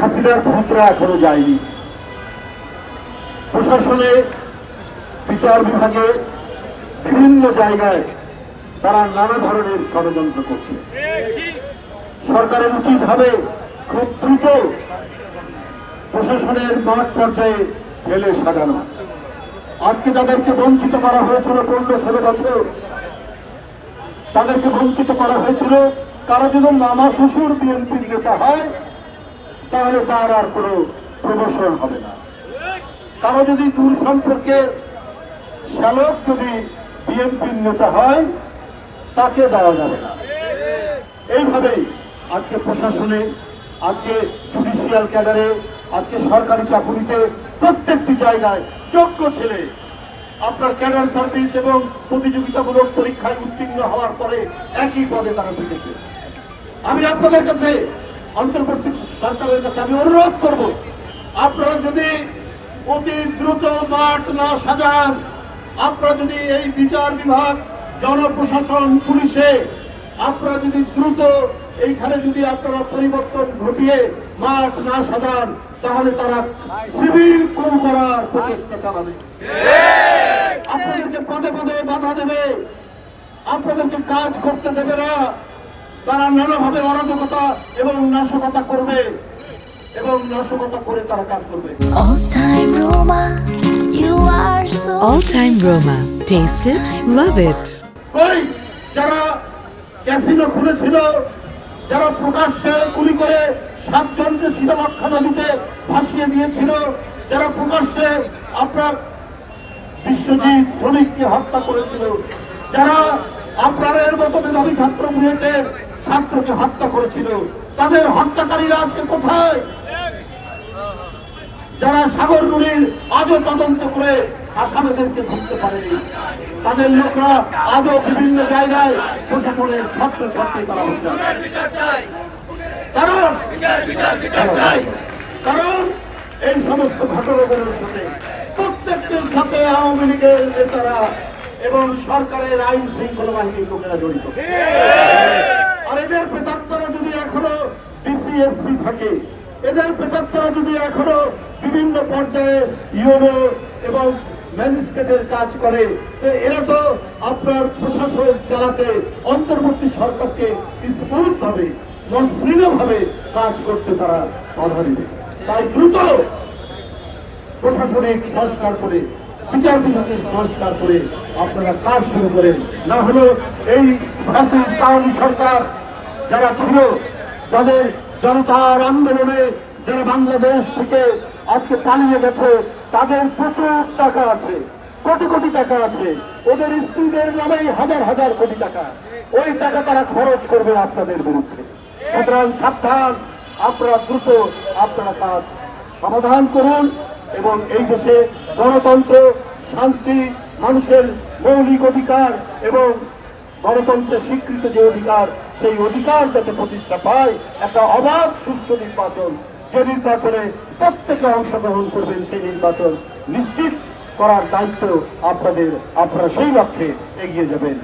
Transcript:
হাসিনার ভূতরা এখনও যায়নি। প্রশাসনে, বিচার বিভাগে বিভিন্ন জায়গায় তারা নানা ধরনের ষড়যন্ত্র করছে। সরকারের উচিত হবে খুব দ্রুত প্রশাসনের মাঠ পর্যায়ে ফেলে সাজানো। আজকে তাদেরকে বঞ্চিত করা হয়েছিল পনেরো ষোলো বছর। তাদেরকে বঞ্চিত করা হয়েছিল তারা যদি মামা শ্বশুর বিএনপির নেতা হয় তাহলে তার আর কোনো প্রমোশন হবে না। তারা যদি দূর সম্পর্কে শ্যালক যদি বিএনপির নেতা হয়, তাকে দেওয়া যাবে না। এইভাবেই আজকে প্রশাসনে, আজকে জুডিশিয়াল ক্যাডারে আজকে সরকারি চাকুরিতে প্রত্যেকটি জায়গায় যোগ্য ছেলে আপনার ক্যাডার সার্ভিস এবং প্রতিযোগিতামূলক পরীক্ষায় উত্তীর্ণ হওয়ার পরে একই পদে তারা ঢুকেছে আমি আপনাদের কাছে অন্তর্বর্তী সরকারের কাছে আমি অনুরোধ করব, আপনারা যদি অতি দ্রুত মাঠ না সাজান, আপনারা যদি এই বিচার বিভাগ, জনপ্রশাসন, পুলিশে, আপনারা যদি দ্রুত এইখানে যদি আপনারা পরিবর্তন ঘটিয়ে মাঠ না সাজান, তাহলে তারা সিভিল কু করার প্রচেষ্টা চালাবে। আপনাদেরকে পদে পদে বাধা দেবে, আপনাদেরকে কাজ করতে দেবে না। তারা নানাভাবে অরাজকতা এবং নাশকতা করবে এবং নাশকতা করে তারা কাজ করবে All time Roma, you are so All time Roma. Taste it, love it. কই যারা ক্যাসিনো খুলেছিল যারা প্রকাশ্যে গুলি করে সাতজনকে শীতলক্ষা নদীতে ভাসিয়ে দিয়েছিল যারা প্রকাশ্যে আপনার বিশ্বজিৎ শ্রমিককে হত্যা করেছিল যারা আপনারের মতো মেধাবী ছাত্র বুয়েটের ছাত্রকে হত্যা করেছিল। তাদের হত্যাকারীরা আজকে কোথায়? যারা সাগর নুরির আজও তদন্ত করে আসামিদেরকে ধরতে পারেনি, তাদের লোকরা আজও বিভিন্ন জায়গায় প্রশাসনের ছাত্র ছাত্রী করা। হচ্ছে কারণ কারণ এই সমস্ত ঘটনাগুলোর সাথে প্রত্যেকটির সাথে আওয়ামী লীগের নেতারা এবং সরকারের আইন শৃঙ্খলা বাহিনীর লোকেরা জড়িত। আর এদের প্রেতাত্মারা যদি এখনও ডিসিএসপি থাকে এদের প্রেতাত্মারা যদি এখনও বিভিন্ন পর্যায়ে ইউনো এবং ম্যাজিস্ট্রেটের কাজ করে তো এরা তো আপনার প্রশাসন চালাতে অন্তর্বর্তী সরকারকে স্মুথ ভাবে মসৃণ ভাবে কাজ করতে তারা বাধা দিবে। তাই দ্রুত প্রশাসনিক সংস্কার করে বিচার বিভাগের সংস্কার করে আপনারা কাজ শুরু করেন। না হলো এই ফ্যাসিস্ট সরকার যারা ছিল, যাদের জনতার আন্দোলনে যারা বাংলাদেশ থেকে আজকে পালিয়ে গেছে, তাদের প্রচুর টাকা আছে, কোটি কোটি টাকা আছে। ওদের স্ত্রীদের নামেই হাজার হাজার কোটি টাকা। ওই টাকা তারা খরচ করবে আপনাদের বিরুদ্ধে। সুতরাং সাবধান, আপনারা দ্রুত আপনারা কাজ সমাধান করুন। এবং এই দেশে গণতন্ত্র, শান্তি, মানুষের মৌলিক অধিকার এবং গণতন্ত্রের স্বীকৃত যে অধিকার, সেই অধিকার যাতে প্রতিষ্ঠা পায়, একটা অবাধ, সুষ্ঠু নির্বাচন। যে নির্বাচনে প্রত্যেকে অংশগ্রহণ করবেন, সেই নির্বাচন নিশ্চিত করার দায়িত্ব আপনাদের, আপনারা সেই লক্ষ্যে এগিয়ে যাবেন।